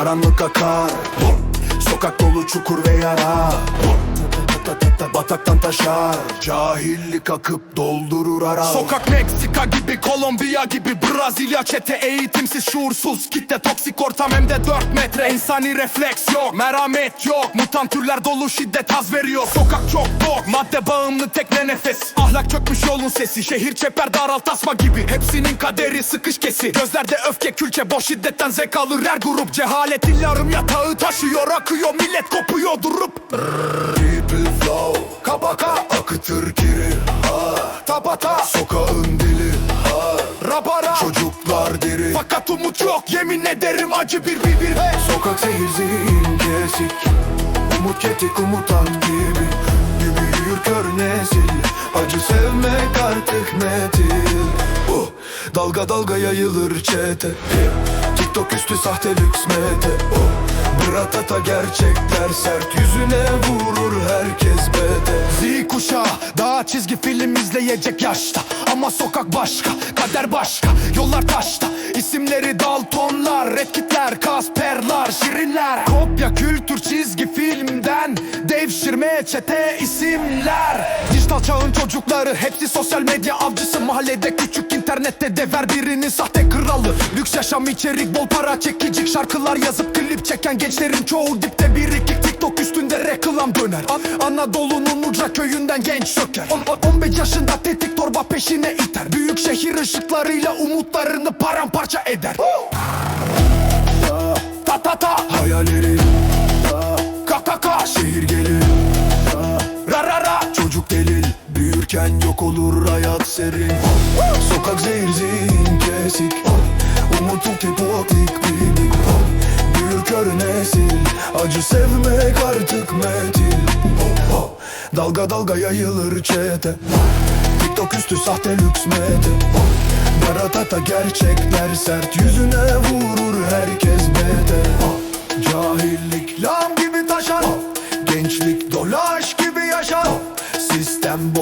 Karanlık akar. Sokak dolu çukur ve yara Bataktan taşar Cahillik akıp doldurur ara Sokak Meksika gibi Kolombiya gibi Brezilya çete eğitimsiz şuursuz. Kitle toksik ortam hem de 4 metre. İnsani refleks yok merhamet yok. Mutant türler dolu şiddet haz veriyor. Sokak çok bok madde bağımlı tekne nefes. Ahlak çökmüş yolun sesi Şehir çeper daral tasma gibi. Hepsinin kaderi sıkış kesi. Gözlerde öfke külçe boş şiddetten zevk alır her grup. Cehaletin yarım yatağı taşıyor akıyor. Millet kopuyor durup People flow. Kabaka akıtır kiri ha. Tabata Sokağın dili. Ha. Rabara Çocuklar diri. Fakat umut yok yemin ederim acı bir bir bir. Hey. Sokak zehir zihin kesik. Umut ketik umutan gibi. Gibi yürür kör nesil. Acı sevmek artık metil. Uh, Dalga dalga yayılır çete. TikTok üstü sahte lüks mete. Uh, Bratata gerçekler sert. Yüzüne vurur herkes bede Z kuşağı daha çizgi film izleyecek yaşta. Ama sokak başka, kader başka. Yollar taşta, isimleri Daltonlar Redkitler, Kasperlar, Şirinler. Kopya kültür Devşirme çete isimler. Dijital çağın çocukları Hepsi sosyal medya avcısı. Mahallede küçük internette dever birinin sahte kralı. Lüks yaşam içerik bol para çekicik Şarkılar yazıp klip çeken gençlerin çoğu dipte bir iki TikTok üstünde reklam döner. An- Anadolu'nun ucra köyünden genç söker. On- on- 15 yaşında tetik torba peşine iter. Büyük şehir ışıklarıyla umutlarını paramparça eder. Ta ta ta. Hayalleri Ka ka ka. Şehir gelir delil. Büyürken yok olur hayat serin. Sokak zehir zihin kesik. Umut utopotik bibi Büyür kör nesil. Acı sevmek artık metil. Dalga dalga yayılır çete. TikTok üstü sahte lüks mete. Baratata gerçekler sert. Yüzüne vurur herkes gibi